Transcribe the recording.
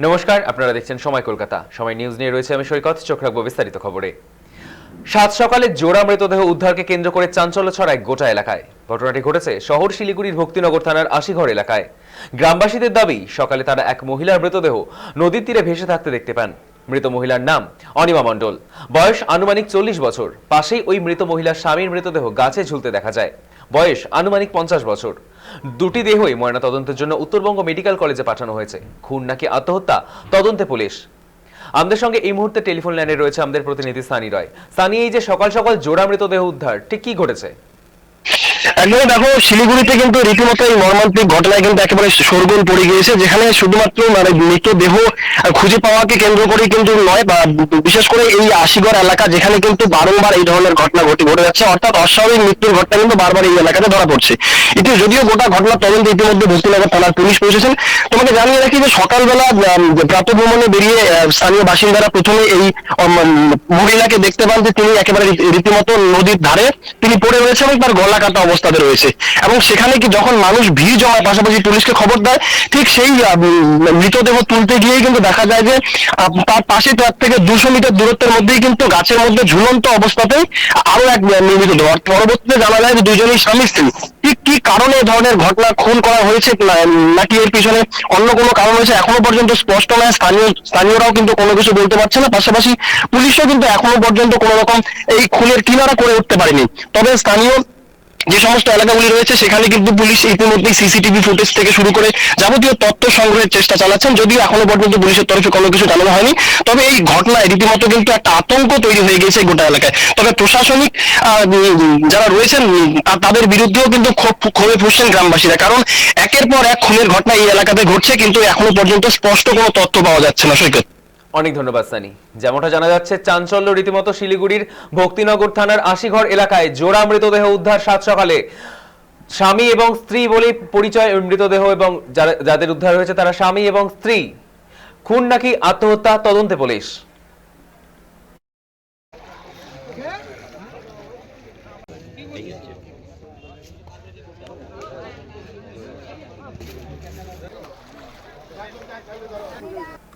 নমস্কার, আপনারা দেখছেন সময় কলকাতা। সময় নিউজ নিয়ে রয়েছে আমি সৈকত, চোখ রাখব বিস্তারিত খবরে। সাত সকালে জোড়া মৃতদেহ উদ্ধারকে কেন্দ্র করে চাঞ্চল্য ছড়ায় গোটা এলাকায়। ঘটনাটি ঘটেছে শহর শিলিগুড়ির ভক্তিনগর থানার আশিঘর এলাকায়। গ্রামবাসীদের দাবি, সকালে তারা এক মহিলার মৃতদেহ নদীর তীরে ভেসে থাকতে দেখতে পান। মৃত মহিলার নাম অনিমা মণ্ডল। বয়স আনুমানিক চল্লিশ বছর। পাশেই ওই মৃত মহিলার স্বামীর মৃতদেহ গাছে ঝুলতে দেখা যায়। বয়স আনুমানিক পঞ্চাশ বছর। দুটি দেহই ময়না তদন্তের জন্য উত্তরবঙ্গ মেডিকেল কলেজে পাঠানো হয়েছে। খুন নাকি আত্মহত্যা? তদন্তে পুলিশ। আমাদের সঙ্গে এই মুহূর্তে টেলিফোন লাইনে রয়েছে আমাদের প্রতিনিধি সানি রয়। সানি, এই যে সকাল সকাল জোড়া মৃতদেহ উদ্ধার, ঠিক কি ঘটেছে? দেখো, শিলিগুড়িতে কিন্তু রীতিমতো এই মর্মান্তিক ঘটনায় কিন্তু একেবারে শোরগোল পড়ে গিয়েছে, যেখানে শুধুমাত্র মানে মৃতদেহ খুঁজে পাওয়াকে কেন্দ্র করে কিন্তু নয়, বা বিশেষ করে এই আশিগড় এলাকা যেখানে কিন্তু বারংবার এই ধরনের ঘটনা ঘটে ঘটে যাচ্ছে, অর্থাৎ অস্বাভাবিক মৃত্যুর ঘটনা কিন্তু বারবার এই এলাকাতে ধরা পড়ছে। ইতি যদিও গোটা ঘটনা তদন্তে ইতিমধ্যে ভক্তিনগর থানার পুলিশ পৌঁছেছেন, তোমাকে জানিয়ে রাখি যে সকালবেলা প্রাত ভ্রমণে বেরিয়ে স্থানীয় বাসিন্দারা প্রথমে এই মহিলাকে দেখতে পান যে তিনি একেবারে রীতিমতো নদীর ধারে, তিনি পড়ে রয়েছে এবং তার গলা কাটা অবস্থাতে রয়েছে এবং সেখানে কি যখন মানুষ ভিড় জমায় পাশাপাশি পুলিশকে খবর দেয়, ঠিক সেই মৃতদেহ তুলতে গিয়েই কিন্তু দেখা যায় যে তার পাশে তার থেকে দুশো মিটার দূরত্বের মধ্যেই কিন্তু গাছের মধ্যে ঝুলন্ত অবস্থাতেই আরও এক আর পরবর্তীতে জানা যায় যে দুজনেই স্বামী স্ত্রী। ঠিক কি কারণে ধরনের ঘটনা খুন করা হয়েছে নাকি এর পিছনে অন্য কোনো কারণ হয়েছে এখনও পর্যন্ত স্পষ্ট নয়, স্থানীয়, স্থানীয়রাও কিন্তু কোনো কিছু বলতে পারছে না। পাশাপাশি পুলিশও কিন্তু এখনও পর্যন্ত কোনো রকম এই খুনের কিনারা করে উঠতে পারেনি। তবে স্থানীয় যে সমস্ত এলাকাগুলি রয়েছে, সেখানে কিন্তু পুলিশ ইতিমধ্যেই সিসিটিভি ফুটেজ থেকে শুরু করে যাবতীয় তথ্য সংগ্রহের চেষ্টা চালাচ্ছেন। যদিও এখনও পর্যন্ত পুলিশের তরফে কোনো কিছু জানানো হয়নি। তবে এই ঘটনায় রীতিমতো কিন্তু একটা আতঙ্ক তৈরি হয়ে গেছে গোটা এলাকায়। তবে প্রশাসনিক যারা রয়েছেন তাদের বিরুদ্ধেও কিন্তু ক্ষোভে ফুসছেন গ্রামবাসীরা। কারণ একের পর এক খুনের ঘটনা এই এলাকাতে ঘটছে, কিন্তু এখনও পর্যন্ত স্পষ্ট কোনো তথ্য পাওয়া যাচ্ছে না সৈকত। অনেক ধন্যবাদ, সানি। যেমনটা জানা যাচ্ছে, চাঞ্চল্য রীতিমতো শিলিগুড়ির ভক্তিনগর থানার আশিঘর এলাকায় জোড়া মৃতদেহ উদ্ধার সাত সকালে। স্বামী এবং স্ত্রী বলে পরিচয় মৃতদেহ এবং যাদের উদ্ধার হয়েছে তারা স্বামী এবং স্ত্রী। খুন নাকি আত্মহত্যা? তদন্তে পুলিশ।